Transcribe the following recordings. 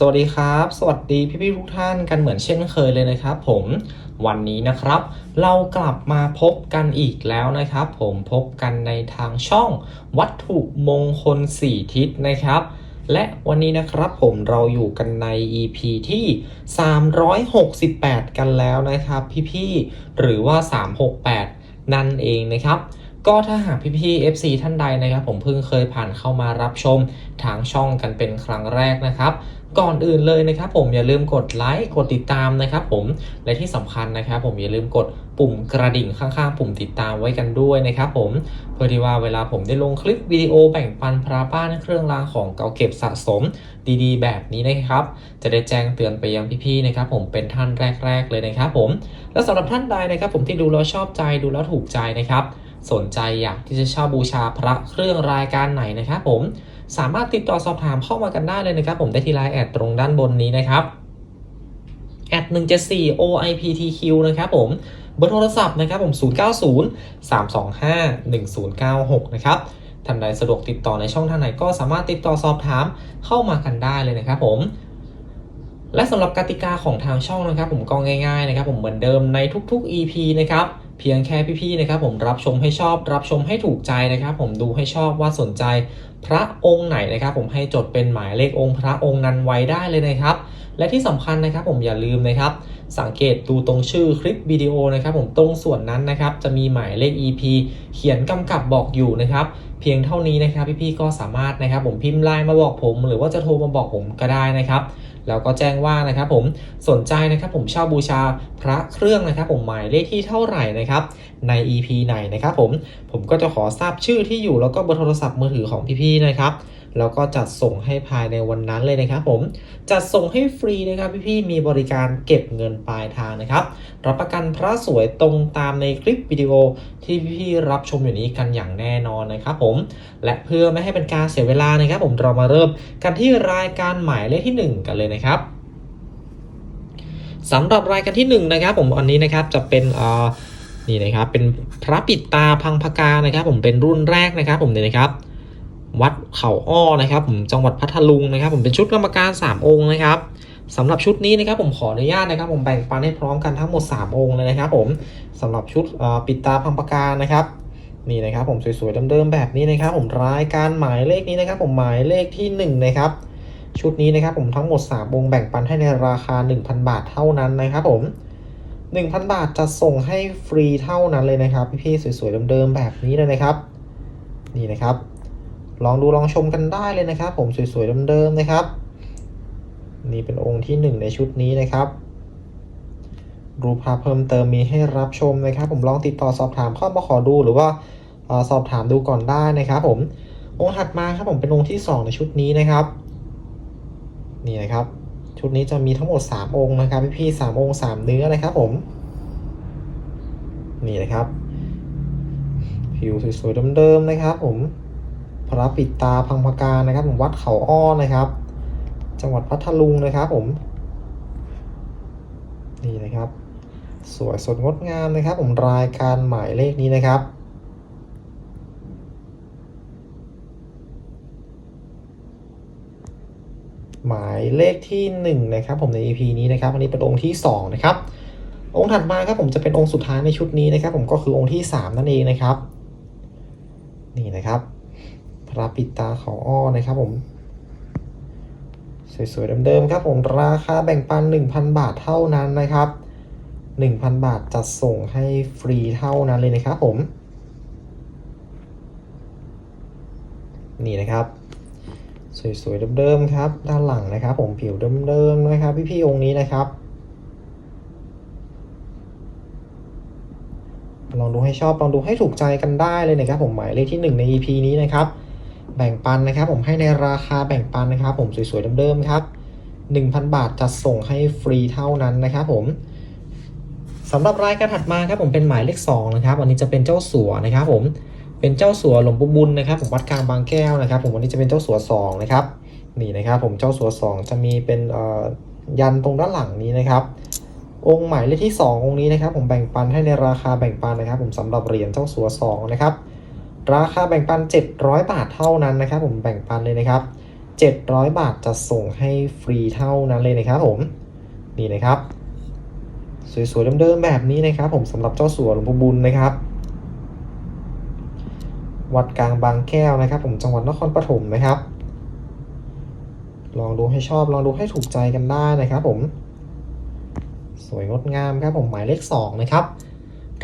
สวัสดีครับ สวัสดีพี่ๆทุกท่านกันเหมือนเช่นเคยเลยนะครับ ผมวันนี้นะครับ เรากลับมาพบกันอีกแล้วนะครับ ผมพบกันในทางช่องวัตถุมงคล 4 ทิศนะครับ และวันนี้นะครับผมเราอยู่กันใน EP ที่ 368 กันแล้วนะครับ พี่ๆหรือว่า 368 นั่นเองนะครับก็ถ้าหากพี่ๆ FC ท่านใดนะครับ ผมเพิ่งเคยผ่านเข้ามารับชมทางช่องกันเป็นครั้งแรกนะครับ ก่อนอื่นเลยนะครับผมอย่าลืมกดไลค์กดติดตามนะครับผมและที่สำคัญนะครับผมอย่าลืมกดปุ่มกระดิ่งข้างๆ ปุ่มติดตามไว้กันด้วยนะครับผมเพื่อที่ว่าเวลาผมได้ลงคลิปวิดีโอแบ่งปันพระบ้านเครื่องรางของเก่าเก็บสะสมดีๆ แบบนี้นะครับ จะได้แจ้งเตือนไปยังพี่ๆนะครับ ผมเป็นท่านแรก ๆ เลยนะครับผมและสำหรับท่านใดนะครับ ผมที่ดูแล้วชอบใจดูแล้วถูกใจนะครับ สนใจอยากที่จะเช่าบูชาพระเครื่องรายการไหนนะครับผมสามารถติดต่อสอบถามเข้ามากันได้เลยนะครับ ผมได้ที่ไลน์แอดตรงด้านบนนี้นะครับแอด174 OIPTQ นะครับผมเบอร์โทรศัพท์นะครับผม 090 325 1096 นะครับท่านใดสะดวกติดต่อในช่องทางไหนก็สามารถติดต่อสอบถามเข้ามากันได้เลยนะครับผมและสำหรับกติกาของทางช่องนะครับ ผมก็ง่ายๆนะครับ ผมเหมือนเดิมในทุกๆ EP นะครับ เพียงแค่พี่ๆนะครับผมรับชมให้ชอบรับชมให้ถูกใจนะครับ ผมดูให้ชอบว่าสนใจพระองค์ไหนนะครับ ผมให้จดเป็นหมายเลของค์พระองค์นั้นไว้ได้เลยนะครับ และที่สำคัญนะครับ ผมอย่าลืมนะครับ สังเกตดูตรงชื่อคลิปวิดีโอนะครับ ผมตรงส่วนนั้นนะครับ จะมีหมายเลข EP เขียนกำกับบอกอยู่นะครับ เพียงเท่านี้นะครับ พี่ๆก็สามารถนะครับ ผมพิมพ์ไลน์มาบอกผม หรือว่าจะโทรมาบอกผมก็ได้นะครับ แล้วก็แจ้งว่านะครับผมสนใจนะครับผมเช่าบูชาพระเครื่องนะครับผมหมายเลขที่เท่าไหร่นะครับใน EP ไหนนะครับผมผมก็จะขอทราบชื่อที่อยู่แล้วก็เบอร์โทรศัพท์มือถือของพี่ๆนะครับ แล้วก็จัดส่งให้ภายในวันนั้นเลยนะครับผม จัดส่งให้ฟรีนะครับพี่ๆมีบริการเก็บเงินปลายทางนะครับ รับประกันพระสวยตรงตามในคลิปวิดีโอที่พี่ๆรับชมอยู่นี้กันอย่างแน่นอนนะครับผม และเพื่อไม่ให้เป็นการเสียเวลานะครับผมเรามาเริ่มกันที่รายการหมายเลขที่ 1 กันเลยนะครับสำหรับรายการที่ 1 นะครับ ผมอันนี้นะครับจะเป็นเอ่อนี่นะครับเป็นพระปิดตาพังพกานะครับ ผมเป็นรุ่นแรกนะครับ ผมเนี่ยนะครับ วัดเขาอ้อนะครับผมจังหวัดพัทลุงนะครับ ผมเป็นชุดกรรมการ 3 องค์นะครับสำหรับชุดนี้นะครับผมขออนุญาตนะครับผมแบ่งปันให้พร้อมกันทั้งหมด 3 องค์เลยนะครับผมสำหรับชุดปิดตาพังพกานะครับนี่นะครับผมสวยๆเดิมๆแบบนี้นะครับ ผมรายการหมายเลขนี้นะครับ ผมหมายเลขที่ 1 นะครับ ชุดนี้นะครับผมทั้งหมด 3 องค์แบ่งปันให้ในราคา 1,000 บาทเท่านั้นนะครับผม1,000 บาทจะส่งให้ฟรีเท่านั้นเลยนะครับ พี่ๆสวยๆเดิมๆแบบนี้เลยนะครับ นี่นะครับ ลองดูลองชมกันได้เลยนะครับ ผมสวยๆเดิมๆนะครับ นี่เป็นองค์ที่ 1 ในชุดนี้นะครับรูปภาพเพิ่มเติมมีให้รับชมนะครับ ผมลองติดต่อสอบถามเข้ามาขอดูหรือว่าสอบถามดูก่อนได้นะครับ ผมองค์ถัดมาครับผมเป็นองค์ที่ 2 ในชุดนี้นะครับนี่นะครับ ชุดนี้จะมีทั้งหมด 3 องค์นะครับพี่พี่ๆสามองค์สามเนื้อนะครับ ผม นี่นะครับ ผิวสวยๆเดิมๆนะครับ ผม พระปิดตาพังพกานะครับผมวัดเขาอ้อนะครับ จังหวัดพัทลุงนะครับผม นี่นะครับ สวยสดงดงามนะครับ ผมรายการหมายเลขนี้นะครับหมายเลขที่1นะครับผมใน EP นี้นะครับอันนี้เป็นองค์ที่2นะครับองค์ถัดมาครับผมจะเป็นองค์สุดท้ายในชุดนี้นะครับ ผมก็คือองค์ที่ 3 นั่นเองนะครับ นี่นะครับ พระปิดตาเขาอ้อนะครับผม สวยๆเดิมๆครับผมราคาแบ่งปัน 1,000 บาทเท่านั้นนะครับ 1,000 บาทจัดส่งให้ฟรีเท่านั้นเลยนะครับผมนี่นะครับ สวยๆเดิมๆครับ ด้านหลังนะครับ ผมผิวเดิมๆนะครับ พี่ๆองค์นี้นะครับ ลองดูให้ชอบลองดูให้ถูกใจกันได้เลยนะครับ ผมหมายเลขที่ 1 ใน EP นี้นะครับ แบ่งปันนะครับ ผมให้ในราคาแบ่งปันนะครับ ผมสวยๆเดิมๆครับ 1,000 บาทจัดส่งให้ฟรีเท่านั้นนะครับผมสำหรับรายการถัดมาครับผมเป็นหมายเลข2นะครับวันนี้จะเป็นเจ้าสัวนะครับ ผมเป็นเจ้าสัวหลวงปู่บุญนะครับ ผมวัดกลางบางแก้วนะครับ ผมวันนี้จะเป็นเจ้าสัวสองนะครับนี่นะครับ ผมเจ้าสัวสองจะมีเป็นยันตรงด้านหลังนี้นะครับ องค์หมายเลขที่ 2 องค์นี้นะครับ ผมแบ่งปันให้ในราคาแบ่งปันนะครับ ผมสำหรับเหรียญเจ้าสัวสองนะครับ ราคาแบ่งปัน 700 บาทเท่านั้นนะครับผมแบ่งปันเลยนะครับ 700 บาทจะส่งให้ฟรีเท่านั้นเลยนะครับผมนี่นะครับ สวยๆเดิมๆแบบนี้นะครับ ผมสำหรับเจ้าสัวหลวงปู่บุญนะครับ วัดกลางบางแก้วนะครับ ผมจังหวัดนครปฐมนะครับ ลองดูให้ชอบลองดูให้ถูกใจกันได้นะครับ ผม สวยงดงามครับผมหมายเลข2นะครับ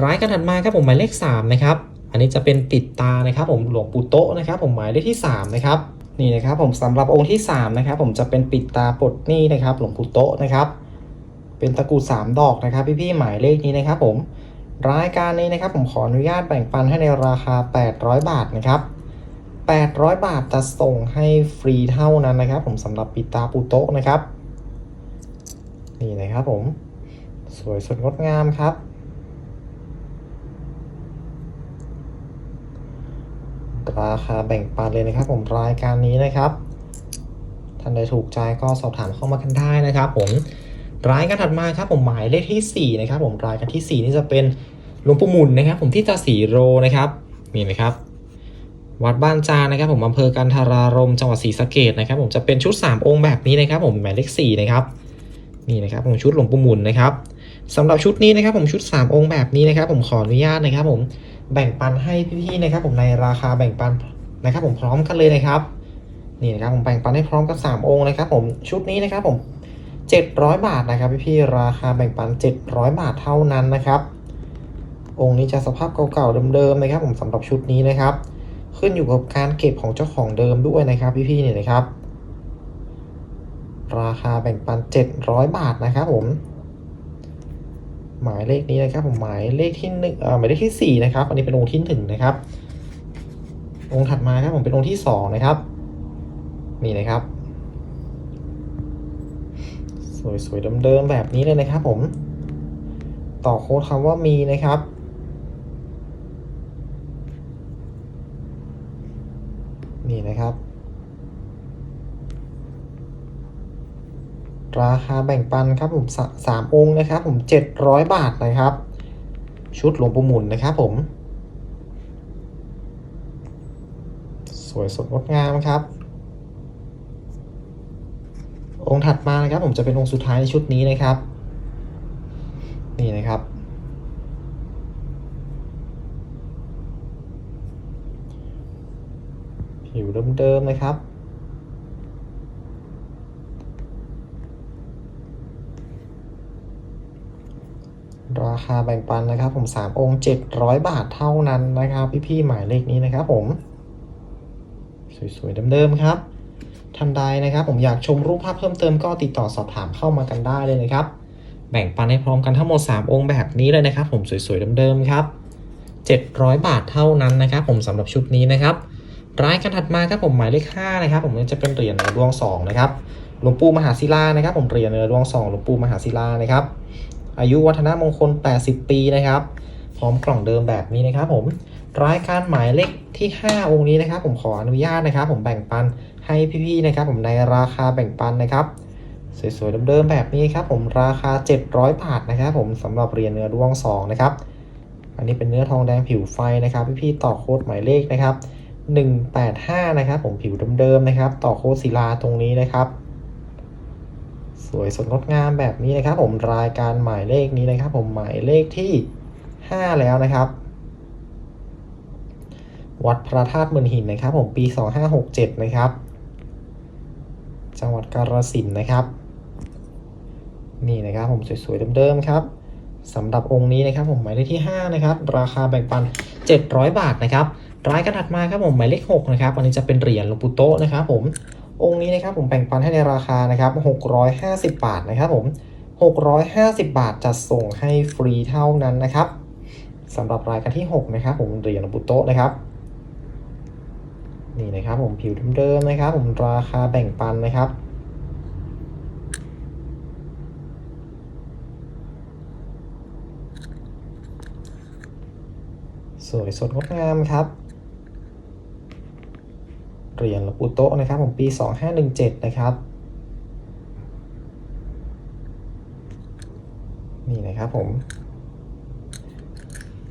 ร้ายกันถัดมาครับผมหมายเลข3นะครับ อันนี้จะเป็นปิดตานะครับผมหลวงปู่โตะนะครับ ผมหมายเลขที่3นะครับนี่นะครับผมสำหรับองค์ที่3นะครับผมจะเป็นปิดตาปลดหนี้นะครับหลวงปู่โตะนะครับ เป็นตะกรุด3ดอกนะครับ พี่ๆหมายเลขนี้นะครับ ผมรายการนี้นะครับผมขออนุญาตแบ่งปันให้ในราคา 800 บาทนะครับ 800 บาทจะส่งให้ฟรีเท่านั้นนะครับ ผมสำหรับปิดตาปูโตะนะครับ นี่นะครับผม สวยสดงดงามครับ ราคาแบ่งปันเลยนะครับ ผมรายการนี้นะครับท่านใดถูกใจก็สอบถามเข้ามากันได้นะครับ ผมรายการถัดมาครับผมหมายเลขที่4นะครับผมรายการที่ 4 นี่จะเป็นหลวงปู่มุนนะครับ ผมที่ตาสีโรนะครับนี่นะครับ วัดบ้านจานนะครับ ผมอำเภอกันทารารมจังหวัดศรีสะเกดนะครับ ผมจะเป็นชุด 3 องค์แบบนี้นะครับ ผมหมายเลข4นะครับนี่นะครับผมชุดหลวงปู่มุนนะครับสำหรับชุดนี้นะครับ ผมชุด 3 องค์แบบนี้นะครับ ผมขออนุญาตนะครับ ผม แบ่งปันให้พี่ๆนะครับผมในราคาแบ่งปันนะครับ ผมพร้อมกันเลยนะครับนี่นะครับผมแบ่งปันให้พร้อมกัน3องค์นะครับ ผมชุดนี้นะครับผม 700 บาทนะครับพี่ๆราคาแบ่งปัน 700 บาทเท่านั้นนะครับ องค์นี้จะสภาพเก่าๆเดิมๆนะครับ ผมสำหรับชุดนี้นะครับ ขึ้นอยู่กับการเก็บของเจ้าของเดิมด้วยนะครับ พี่ๆเนี่ยนะครับ ราคาแบ่งปัน 700 บาทนะครับผม หมายเลขนี้นะครับผมหมายเลขที่หนึ่งหมายเลขที่สี่นะครับ อันนี้เป็นองค์ที่หนึ่งนะครับ องค์ถัดมาครับผมเป็นองค์ที่สองนะครับนี่นะครับ สวยๆเดิมๆแบบนี้เลยนะครับ ผม ต่อโค้ดคำว่ามีนะครับนี่นะครับ ราคาแบ่งปันครับผมสามองค์นะครับ ผมเจ็ดร้อยบาทนะครับ ชุดหลวงปู่หมุนนะครับผม สวยสดงดงามครับ องค์ถัดมานะครับ ผมจะเป็นองค์สุดท้ายในชุดนี้นะครับ นี่นะครับผิวเดิมๆนะครับ ราคาแบ่งปันนะครับผม 3 องค์ 700 บาทเท่านั้นนะครับ พี่ๆหมายเลขนี้นะครับผม สวยๆเดิมๆครับท่านใดนะครับ ผมอยากชมรูปภาพเพิ่มเติมก็ติดต่อสอบถามเข้ามากันได้เลยนะครับ แบ่งปันให้พร้อมกันทั้งหมด 3 องค์แบบนี้เลยนะครับ ผมสวยๆเดิมๆครับ 700 บาทเท่านั้นนะครับ ผมสำหรับชุดนี้นะครับรายการถัดมาครับผมหมายเลข5นะครับ ผมจะเป็นเหรียญเนื้อดวง2นะครับหลวงปู่มหาศิลานะครับ ผมเหรียญเนื้อดวง2หลวงปู่มหาศิลานะครับ อายุวัฒนมงคล 80 ปีนะครับ พร้อมกล่องเดิมแบบนี้นะครับผมรายการหมายเลขที่ 5 องค์นี้นะครับ ผมขออนุญาตนะครับ ผมแบ่งปันให้พี่ๆนะครับ ผมในราคาแบ่งปันนะครับสวยๆเดิมๆแบบนี้ครับผมราคา 700 บาทนะครับ ผมสำหรับเหรียญเนื้อดวง2นะครับอันนี้เป็นเนื้อทองแดงผิวไฟนะครับ พี่ๆต่อโค้ดหมายเลขนะครับ 185 นะครับ ผมผิวเดิมๆนะครับ ต่อโค้ดศิลาตรงนี้นะครับ วยสดงดงามแบบนี้นะครับ ผมรายการหมายเลขนี้นะครับ ผมหมายเลขที่ 5 แล้วนะครับ วัดพระธาตุเมืองหินนะครับ ผมปี 2567 นะครับ จังหวัดกาฬสินธุ์นะครับ นี่นะครับผมสวยๆเดิมๆครับสำหรับองค์นี้นะครับผมหมายเลขที่ 5 นะครับ ราคาแบ่งปัน 700 บาทนะครับรายการถัดมาครับผมหมายเลข 6 นะครับ อันนี้จะเป็นเหรียญหลวงปู่โตนะครับผม องค์นี้นะครับผมแบ่งปันให้ในราคานะครับ650 บาทนะครับผม 650 บาทจะส่งให้ฟรีเท่านั้นนะครับสำหรับรายการที่ 6 นะครับผมเหรียญหลวงปู่โตะนะครับนี่นะครับผมผิวเดิมๆนะครับ ผมราคาแบ่งปันนะครับสวยสดงดงามครับ เหรียญหลวงปู่โตะนะครับผมปี 2517 นะครับ นี่นะครับผม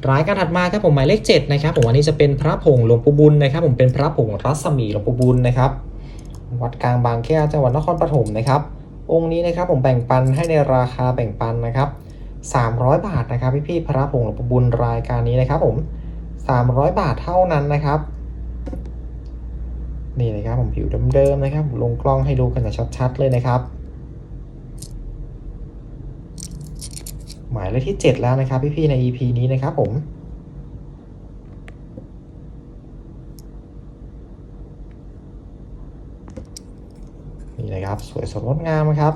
รายการถัดมาครับผมหมายเลข7นะครับผมอันนี้จะเป็นพระผงหลวงปู่บุญนะครับ ผมเป็นพระผงรัศมีหลวงปู่บุญนะครับ วัดกลางบางแก้วจังหวัดนครปฐมนะครับ องค์นี้นะครับผมแบ่งปันให้ในราคาแบ่งปันนะครับ 300 บาทนะครับพี่พี่ๆพระผงหลวงปู่บุญรายการนี้นะครับผม 300 บาทเท่านั้นนะครับ นี่นะครับผมผิวเดิมๆนะครับผมลงกล้องให้ดูกันอย่างชัดๆเลยนะครับ หมายเลขที่ 7 แล้วนะครับพี่ๆใน EP นี้นะครับผมนี่นะครับสวยสดงดงามนะครับ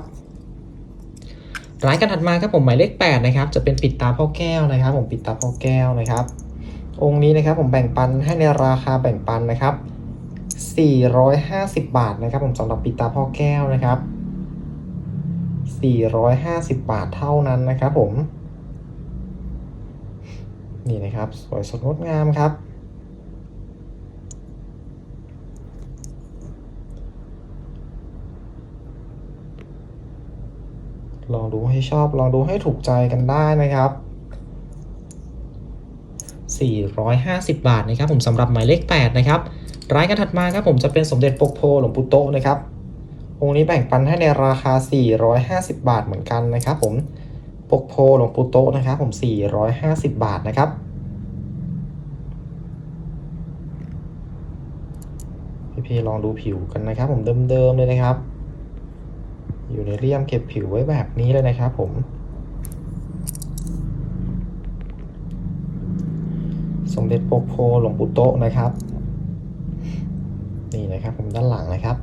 รายการถัดมาครับผมหมายเลข8นะครับจะเป็นปิดตาพ่อแก้วนะครับ ผมปิดตาพ่อแก้วนะครับ องค์นี้นะครับผมแบ่งปันให้ในราคาแบ่งปันนะครับ 450 บาทนะครับผมสำหรับปิดตาพ่อแก้วนะครับ 450 บาทเท่านั้นนะครับผม นี่นะครับ สวยสดงดงามครับ ลองดูให้ชอบ ลองดูให้ถูกใจกันได้นะครับ450 บาทนะครับผมสำหรับหมายเลข 8 นะครับ รายการถัดมาครับผมจะเป็นสมเด็จปกโพหลวงปู่โตนะครับองค์นี้แบ่งปันให้ในราคา 450 บาทเหมือนกันนะครับผมปกโพหลวงปู่โตนะครับผม 450 บาทนะครับ พี่ๆลองดูผิวกันนะครับ ผมเดิมๆเลยนะครับ อยู่ในเลี่ยมเก็บผิวไว้แบบนี้เลยนะครับผมสมเด็จปกโพหลวงปู่โตนะครับ นี่นะครับผมด้านหลังนะครับ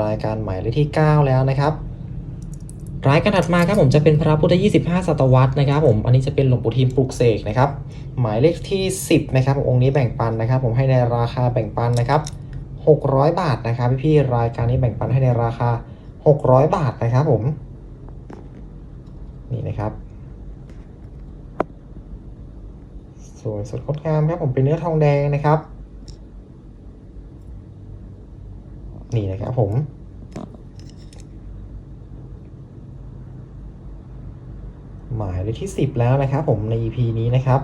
รายการหมายเลขที่ 9 แล้วนะครับ รายการถัดมาครับผมจะเป็นพระพุทธ 25 ศตวรรษนะครับ ผมอันนี้จะเป็นหลวงปู่ทิมปลุกเสกนะครับ หมายเลขที่ 10 นะครับองค์นี้แบ่งปันนะครับ ผมให้ในราคาแบ่งปันนะครับ 600 บาทนะครับพี่ๆรายการนี้แบ่งปันให้ในราคา 600 บาทนะครับผมนี่นะครับสวยสดงดงามครับผมเป็นเนื้อทองแดงนะครับ นี่นะครับผม หมายเลขที่10แล้วนะครับผมใน EP นี้นะครับ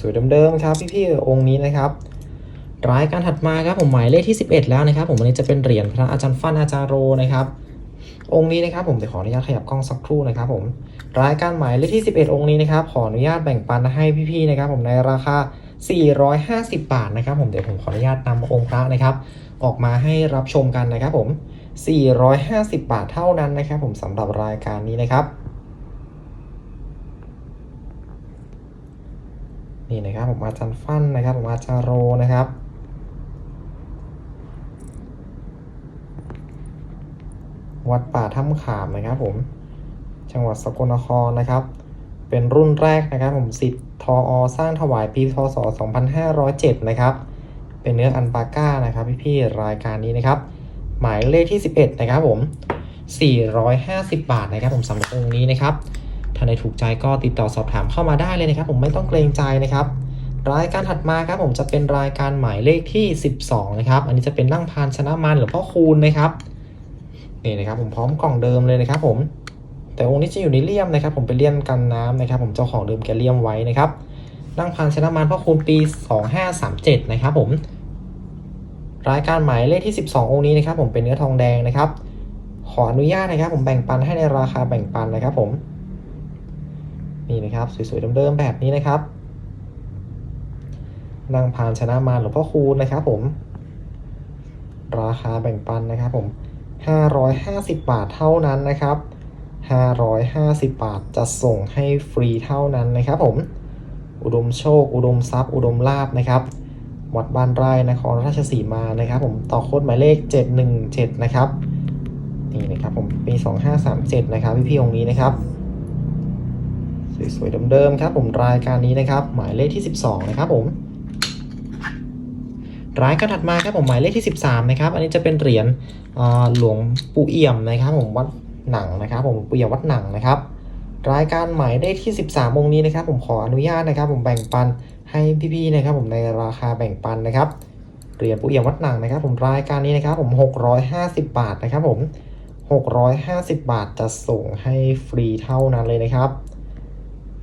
สวยๆเดิมๆครับพี่ๆองค์นี้นะครับรายการถัดมาครับผมหมายเลขที่ 11 แล้วนะครับ ผมอันนี้จะเป็นเหรียญพระอาจารย์ฟันอาจารย์โรนะครับ องค์นี้นะครับ ผมจะขออนุญาตขยับกล้องสักครู่นะครับ ผมรายการหมายเลขที่ 11 องค์นี้นะครับ ขออนุญาตแบ่งปันให้พี่ๆนะครับ ผมในราคา 450 บาทนะครับผมเดี๋ยวผมขออนุญาตนำองค์พระนะครับ ออกมาให้รับชมกันนะครับผม 450 บาทเท่านั้นนะครับผมสำหรับรายการนี้นะครับ นี่นะครับผมอาจารย์ฟั่นนะครับผมอาจารย์โรนะครับวัดป่าถ้ำขามนะครับผม จังหวัดสกลนครนะครับ เป็นรุ่นแรกนะครับผมสิทธิ์ ทออสร้างถวายปีพศ 2507 นะครับ เป็นเนื้ออันปาก้านะครับพี่ๆรายการนี้นะครับ หมายเลขที่ 11 นะครับผม 450 บาทนะครับผมสำหรับองค์นี้นะครับ ถ้าในถูกใจก็ติดต่อสอบถามเข้ามาได้เลยนะครับ ผมไม่ต้องเกรงใจนะครับ รายการถัดมาครับผมจะเป็นรายการหมายเลขที่ 12 นะครับ อันนี้จะเป็นนั่งพานชนะมันหรือพ่อคูณนะครับนี่นะครับผมพร้อมกล่องเดิมเลยนะครับผม แต่องค์นี้จะอยู่ในเลี่ยมนะครับ ผมเป็นเลี่ยมกันน้ำนะครับ ผมเจ้าของเดิมแกเลี่ยมไว้นะครับนั่งพานชนะมันพ่อคูณปี 2537 นะครับผม รายการหมายเลขที่ 12 องค์นี้นะครับ ผมเป็นเนื้อทองแดงนะครับ ขออนุญาตนะครับ ผมแบ่งปันให้ในราคาแบ่งปันนะครับ ผม นี่นะครับสวยๆเดิมๆแบบนี้นะครับนางพานชนะมารหลวงพ่อคูณนะครับ ผม ราคาแบ่งปันนะครับ ผม 550 บาทเท่านั้นนะครับ 550 บาทจะส่งให้ฟรีเท่านั้นนะครับผม อุดมโชค อุดมทรัพย์ อุดมลาบนะครับวัดบ้านไร่นครราชสีมานะครับผมต่อโค้ดหมายเลข 717 นะครับนี่นะครับผมปี 2537 นะครับพี่ๆองค์นี้นะครับ สวยๆเดิมๆครับผมรายการนี้นะครับ หมายเลขที่ 12 นะครับผมรายการถัดมาครับผมหมายเลขที่ 13 นะครับ อันนี้จะเป็นเหรียญหลวงปู่เอี่ยมนะครับผมวัด หนังนะครับ ผมปียวัดหนังนะครับ รายการหมายเลขที่ 13องค์นี้นะครับ ผมขออนุญาตนะครับ ผมแบ่งปันให้พี่ๆนะครับ ผมในราคาแบ่งปันนะครับเหรียญปู่เอี่ยวัดหนังนะครับ ผมรายการนี้นะครับ ผม 650 บาทนะครับ ผม 650 บาทจะส่งให้ฟรีเท่านั้นเลยนะครับ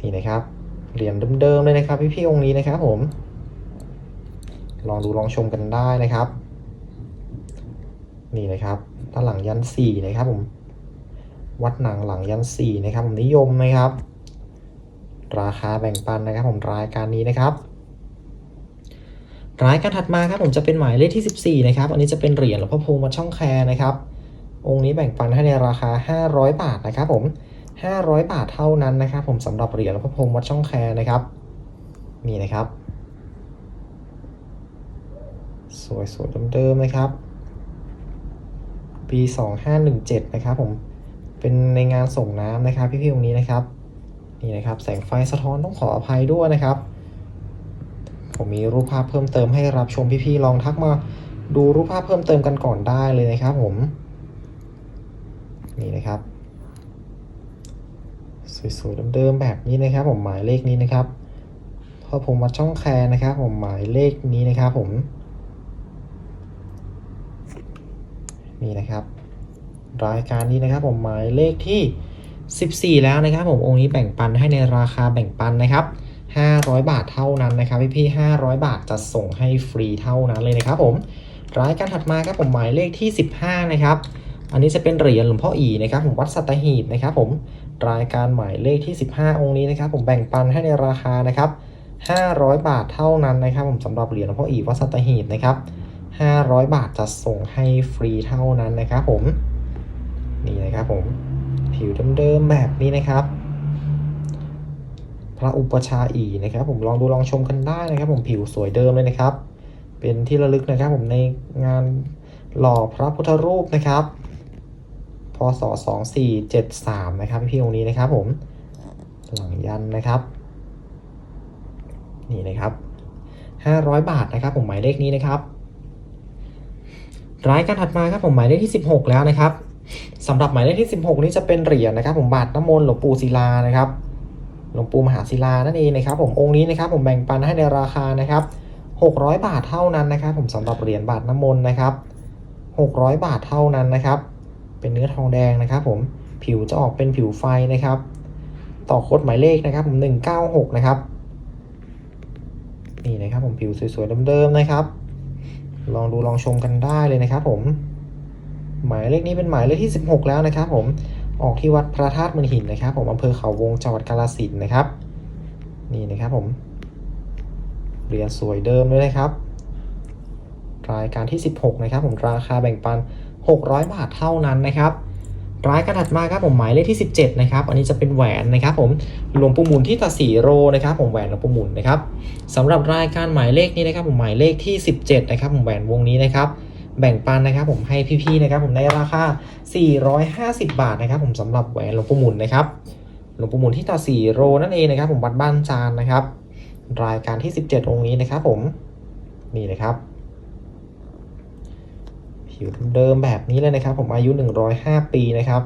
นี่นะครับเหรียญเดิมๆเลยนะครับ พี่ๆองค์นี้นะครับ ผม ลองดูลองชมกันได้นะครับ นี่นะครับด้านหลังยันสี่นะครับ ผม วัดหนังหลังยันสี่นะครับผมนิยมนะครับ ราคาแบ่งปันนะครับ ผมรายการนี้นะครับ รายการถัดมาครับผมจะเป็นหมายเลขที่ 14 นะครับ อันนี้จะเป็นเหรียญหลวงพ่อพงวัดช่องแคนะครับ องค์นี้แบ่งปันให้ในราคา 500 บาทนะครับผม 500 บาทเท่านั้นนะครับ ผมสำหรับเหรียญหลวงพ่อพงวัดช่องแคนะครับนี่นะครับ สวยๆเดิมๆนะครับ ปี 2517 นะครับผม เป็นในงานส่งน้ำนะครับพี่ๆตรงนี้นะครับนี่นะครับแสงไฟสะท้อนต้องขออภัยด้วยนะครับ ผมมีรูปภาพเพิ่มเติมให้รับชมพี่ๆลองทักมาดูรูปภาพเพิ่มเติมกันก่อนได้เลยนะครับ ผม นี่นะครับ สวยๆเดิมๆแบบนี้นะครับ ผมหมายเลขนี้นะครับพอผมมาช่องแคร์นะครับ ผมหมายเลขนี้นะครับ ผม นี่นะครับ รายการนี้นะครับผมหมายเลขที่ 14 แล้วนะครับผมองค์นี้แบ่งปันให้ในราคาแบ่งปันนะครับ500 บาทเท่านั้นนะครับพี่พี่500 บาทจะส่งให้ฟรีเท่านั้นเลยนะครับผมรายการถัดมาครับผมหมายเลขที่ 15 นะครับ อันนี้จะเป็นเหรียญหลวงพ่ออีนะครับผมวัดสัตหีบนะครับผมรายการหมายเลขที่ 15 องค์นี้นะครับผมแบ่งปันให้ในราคานะครับ500 บาทเท่านั้นนะครับผมสำหรับเหรียญหลวงพ่ออีวัดสัตหีบนะครับ500 บาทจะส่งให้ฟรีเท่านั้นนะครับผม นี่นะครับผมผิวเดิมๆแบบนี้นะครับ พระอุปชาอีนะครับ ผมลองดูลองชมกันได้นะครับ ผมผิวสวยเดิมเลยนะครับ เป็นที่ระลึกนะครับ ผมในงานหล่อพระพุทธรูปนะครับพศ2473 นะครับพี่ๆองค์นี้นะครับ ผมหลังยันนะครับ นี่นะครับ 500 บาทนะครับ ผมหมายเลขนี้นะครับรายการถัดมาครับผมหมายเลขที่ 16 แล้วนะครับ สำหรับหมายเลขที่ 16 นี้จะเป็นเหรียญนะครับ ผมบาทน้ำมนต์หลวงปู่ศิลานะครับหลวงปู่มหาศิลานั่นเองนะครับ ผมองค์นี้นะครับ ผมแบ่งปันให้ในราคานะครับ 600 บาทเท่านั้นนะครับ ผมสำหรับเหรียญบาทน้ำมนต์นะครับ 600 บาทเท่านั้นนะครับ เป็นเนื้อทองแดงนะครับ ผมผิวจะออกเป็นผิวไฟนะครับ ต่อโค้ดหมายเลขนะครับ ผม 196 นะครับนี่นะครับ ผมผิวสวยๆเดิมๆนะครับ ลองดูลองชมกันได้เลยนะครับ ผม หมายเลขนี้เป็นหมายเลขที่ 16 แล้วนะครับผมออกที่วัดพระธาตุมืองหินนะครับ ผมอำเภอเขาวงจังหวัดกาฬสินธุ์นะครับ นี่นะครับผมเหรียญสวยเดิมเลยนะครับ รายการที่ 16 นะครับ ผมราคาแบ่งปัน 600 บาทเท่านั้นนะครับรายการถัดมาครับผมหมายเลขที่ 17 นะครับ อันนี้จะเป็นแหวนนะครับ ผมหลวงปู่หมุนที่ตาสีโรนะครับ ผมแหวนหลวงปู่หมุนนะครับสำหรับรายการหมายเลขนี้นะครับ ผมหมายเลขที่ 17 นะครับ ผมแหวนวงนี้นะครับ แบ่งปันนะครับผมให้พี่ๆนะครับผมในราคา 450 บาทนะครับผมสำหรับแหวนหลวงปู่หมุนนะครับหลวงปู่หมุนที่ตาสีโรนั่นเองนะครับ ผมวัดบ้านจานนะครับ รายการที่ 17 องค์นี้นะครับ ผมนี่นะครับผิวเดิมแบบนี้เลยนะครับ ผมอายุ 105 ปีนะครับ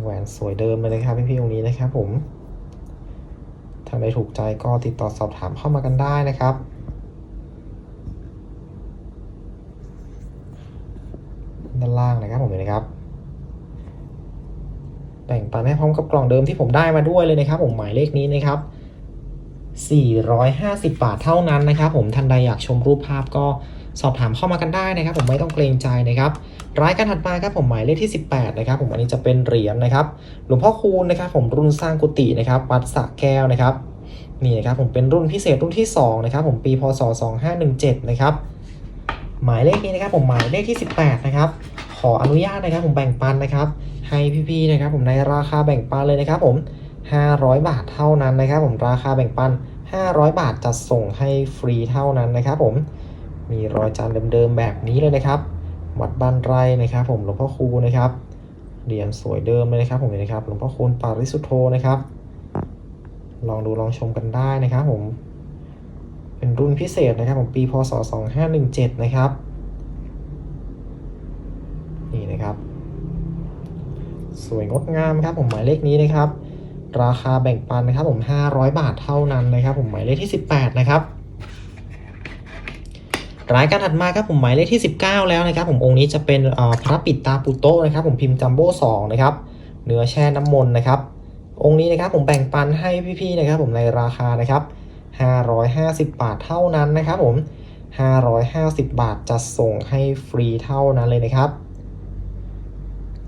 แหวนสวยเดิมเลยนะครับพี่ๆองค์นี้นะครับ ผมถ้าไม่ถูกใจก็ติดต่อสอบถามเข้ามากันได้นะครับ ด้านล่างนะครับผมเห็นนะครับ แบ่งปันให้พร้อมกับกล่องเดิมที่ผมได้มาด้วยเลยนะครับ ผมหมายเลขนี้นะครับ450 บาทเท่านั้นนะครับ ผมท่านใดอยากชมรูปภาพก็สอบถามเข้ามากันได้นะครับ ผมไม่ต้องเกรงใจนะครับรายการถัดมาครับผมหมายเลขที่ 18นะครับผมอันนี้จะเป็นเหรียญนะครับหลวงพ่อคูณนะครับ ผมรุ่นสร้างกุฏินะครับวัดสะแก้วนะครับนี่นะครับผมเป็นรุ่นพิเศษรุ่นที่2นะครับผมปีพศ2517นะครับ หมายเลขนี้นะครับผมหมายเลขที่ 18 นะครับ ขออนุญาตนะครับผมแบ่งปันนะครับ ให้พี่ๆนะครับผมในราคาแบ่งปันเลยนะครับผม 500 บาทเท่านั้นนะครับ ผมราคาแบ่งปัน 500 บาทจะส่งให้ฟรีเท่านั้นนะครับ ผมมีรอยจานเดิมๆแบบนี้เลยนะครับวัดบ้านไร่นะครับ ผมหลวงพ่อคูนะครับเหรียญสวยเดิมเลยนะครับ ผมเห็นนะครับหลวงพ่อคูณปาริสุทโธนะครับ ลองดูลองชมกันได้นะครับผม เป็นรุ่นพิเศษนะครับผมปีพศ 2517 นะครับ นี่นะครับ สวยงดงามครับผมหมายเลขนี้นะครับ ราคาแบ่งปันนะครับ ผม 500 บาทเท่านั้นนะครับ ผมหมายเลขที่ 18 นะครับรายการถัดมาครับผมหมายเลขที่ 19 แล้วนะครับ ผมองค์นี้จะเป็นพระปิดตาปุโตนะครับ ผมพิมพ์จัมโบ้2นะครับเนื้อแช่น้ำมนต์นะครับ องค์นี้นะครับผมแบ่งปันให้พี่ๆนะครับ ผมในราคานะครับ 550 บาทเท่านั้นนะครับผม 550 บาทจะส่งให้ฟรีเท่านั้นเลยนะครับ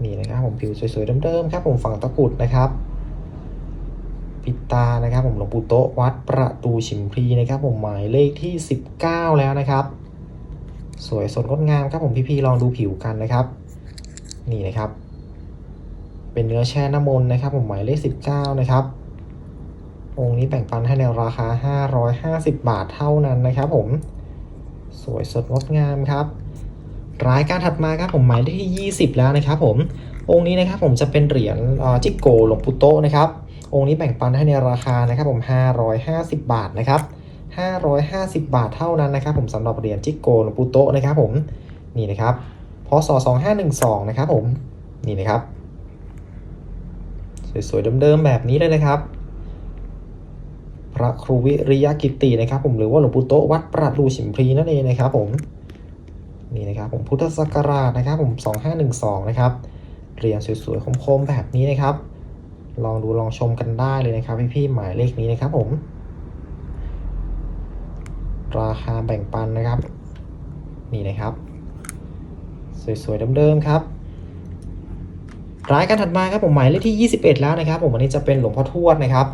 นี่นะครับผมผิวสวยๆเดิมๆครับผมฝั่งตะกุดนะครับ ปิดตานะครับผมหลวงปู่โตวัดประตูฉิมพลีนะครับ ผมหมายเลขที่ 19 แล้วนะครับ สวยสดงดงามครับผมพี่ๆลองดูผิวกันนะครับ นี่นะครับ เป็นเนื้อแช่น้ำมนต์นะครับ ผมหมายเลข 19 นะครับ องค์นี้แบ่งปันให้ในราคา 550 บาทเท่านั้นนะครับผม สวยสดงดงามครับ รายการถัดมาครับผมหมายเลขที่ 20 แล้วนะครับผม องค์นี้นะครับผมจะเป็นเหรียญจิโกหลวงปู่โตนะครับ องค์นี้แบ่งปันให้ในราคานะครับผม 550 บาทนะครับ 550 บาทเท่านั้นนะครับ ผมสำหรับเหรียญจิโกหลวงปู่โตนะครับผม นี่นะครับพศ2512 นะครับผม นี่นะครับ สวยๆเดิมๆแบบนี้เลยนะครับ พระครูวิริยกิตตินะครับ ผมหรือว่าหลวงปู่โตวัดประดูฉิมพลีนั่นเองนะครับ ผมนี่นะครับผมพุทธศักราชนะครับ ผม 2512 นะครับเหรียญสวยๆคมๆแบบนี้นะครับ ลองดูลองชมกันได้เลยนะครับพี่ๆหมายเลขนี้นะครับ ผม ราคาแบ่งปันนะครับ นี่นะครับ สวยๆเดิมๆครับรายการถัดมาครับผมหมายเลขที่ 21 แล้วนะครับ ผมอันนี้จะเป็นหลวงพ่อทวดนะครับ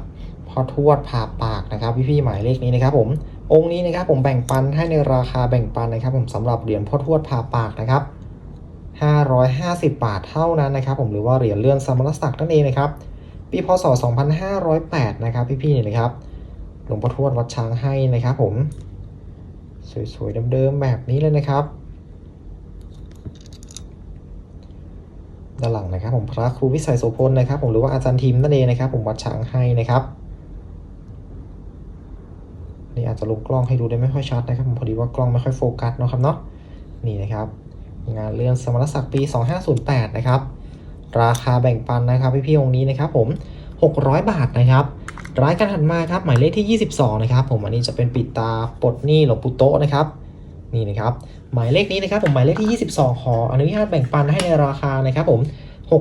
พ่อทวดผ่าปากนะครับพี่ๆหมายเลขนี้นะครับผมองค์นี้นะครับผมแบ่งปันให้ในราคาแบ่งปันนะครับ ผมสำหรับเหรียญพ่อทวดผ่าปากนะครับ550 บาทเท่านั้นนะครับ ผมหรือว่าเหรียญเลื่อนสมณศักดิ์นั่นเองนะครับปีพศ 2508 นะครับ พี่ๆนี่นะครับหลวงพ่อทวดวัดช้างให้นะครับ ผม สวยๆเดิมๆแบบนี้เลยนะครับด้านหลังนะครับ ผมพระครูวิสัยโสพลนะครับ ผมหรือว่าอาจารย์ทีมนั่นเองนะครับ ผมวัดช้างให้นะครับ จะลงกล้องให้ดูได้ไม่ค่อยชัดนะครับผมพอดีว่ากล้องไม่ค่อยโฟกัสเนาะครับเนาะนี่นะครับงานเลื่อนสมณศักดิ์ปี 2508 นะครับ ราคาแบ่งปันนะครับพี่ๆองค์นี้นะครับผม 600 บาทนะครับรายการถัดมาครับหมายเลขที่ 22 นะครับ ผมอันนี้จะเป็นปิดตาปลดหนี้หลวงปู่โตะนะครับนี่นะครับหมายเลขนี้นะครับผมหมายเลขที่ 22 ขออนุญาตแบ่งปันให้ในราคานะครับผม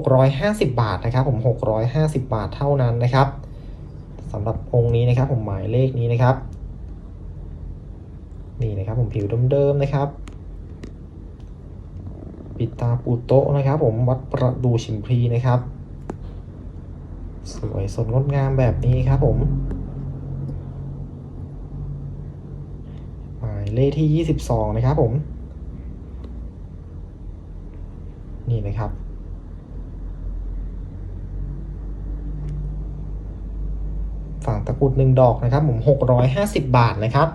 650 บาทนะครับ ผม 650 บาทเท่านั้นนะครับสำหรับองค์นี้นะครับผมหมายเลขนี้นะครับ นี่นะครับผมผิวเดิมๆนะครับ ปิดตาปูโตะนะครับ ผมวัดประดูชิมพลีนะครับ สวยสดงดงามแบบนี้ครับผมหมายเลขที่ 22 นะครับผม นี่นะครับฝั่งตะกรุดหนึ่งดอกนะครับผม650 บาทนะครับ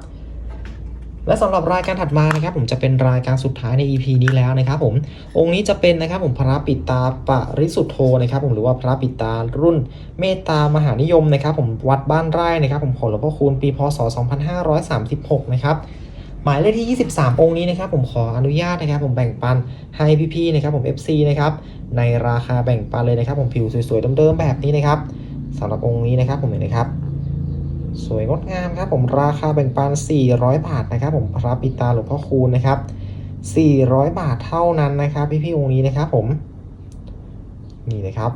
และสำหรับรายการถัดมานะครับผมจะเป็นรายการสุดท้ายใน EP นี้แล้วนะครับผมองค์นี้จะเป็นนะครับผมพระปิตาปริสุทธโธนะครับผมหรือว่าพระปิตารุ่นเมตตามหานิยมนะครับผมวัดบ้านไร่นะครับผมขอหลวงพ่อคูณปีพศ 2536 นะครับหมายเลขที่ 23 องค์นี้นะครับผมขออนุญาตนะครับผมแบ่งปันให้พี่ๆนะครับผม FC นะครับในราคาแบ่งปันเลยนะครับผมผิวสวยๆเดิมๆแบบนี้นะครับสำหรับองค์นี้นะครับผมเห็นนะครับ สวยงดงามครับผมราคาแบ่งปัน 400 บาทนะครับผมพระปิตาหลวงพ่อคูณนะครับ 400 บาทเท่านั้นนะครับ พี่ๆองค์นี้นะครับผมนี่นะครับ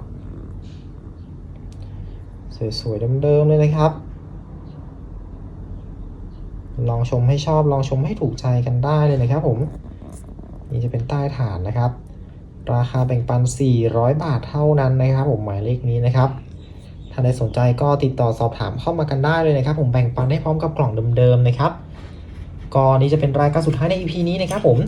สวยๆเดิมๆเลยนะครับ ลองชมให้ชอบลองชมให้ถูกใจกันได้เลยนะครับผมนี่จะเป็นใต้ฐานนะครับ ราคาแบ่งปัน 400 บาทเท่านั้นนะครับ ผมหมายเลขนี้นะครับ ถ้าใดสนใจก็ติดต่อสอบถามเข้ามากันได้เลยนะครับ ผมแบ่งปันให้พร้อมกับกล่องเดิมๆนะครับก็นี้จะเป็นรายการสุดท้ายใน EP นี้นะครับผม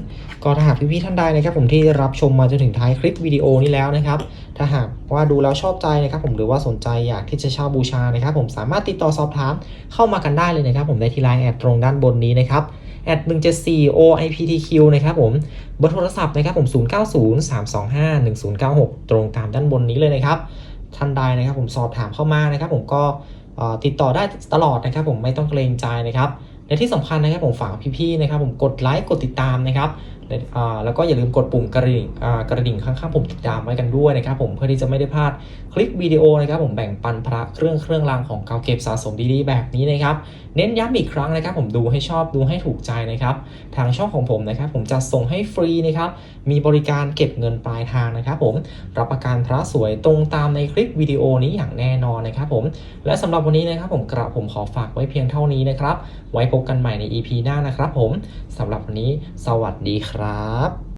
ก็ถ้าหากพี่ๆท่านใดนะครับ ผมที่รับชมมาจนถึงท้ายคลิปวิดีโอนี้แล้วนะครับ ถ้าหากว่าดูแล้วชอบใจนะครับ ผมหรือว่าสนใจอยากที่จะเช่าบูชานะครับ ผมสามารถติดต่อสอบถามเข้ามากันได้เลยนะครับ ผมได้ที่ไลน์แอดตรงด้านบนนี้นะครับแอด174 OIPTQ นะครับผมเบอร์โทรศัพท์นะครับผม 0903251096 ตรงตามด้านบนนี้เลยนะครับ ท่านใดนะครับ ผมสอบถามเข้ามานะครับ ผมก็ติดต่อได้ตลอดนะครับ ผมไม่ต้องเกรงใจนะครับและที่สำคัญนะครับผมฝากพี่ๆนะครับ ผมกดไลค์กดติดตามนะครับ แล้วก็อย่าลืมกดปุ่มกระดิ่งอ่ากระดิ่งข้างๆผมติดตามไว้กันด้วยนะครับผมเพื่อที่จะไม่ได้พลาดคลิปวิดีโอนะครับผมแบ่งปันพระเครื่องเครื่องรางของเก่าเก็บสะสมดีๆแบบนี้นะครับเน้นย้ำอีกครั้งนะครับ ผมดูให้ชอบดูให้ถูกใจนะครับ ทางช่องของผมนะครับผมจะส่งให้ฟรีนะครับมีบริการเก็บเงินปลายทางนะครับ ผมรับประกันพระสวยตรงตามในคลิปวิดีโอนี้อย่างแน่นอนนะครับ ผมและสำหรับวันนี้นะครับ ผมกระผมขอฝากไว้เพียงเท่านี้นะครับ ไว้พบกันใหม่ใน EP หน้านะครับ ผมสำหรับวันนี้สวัสดีครับครับ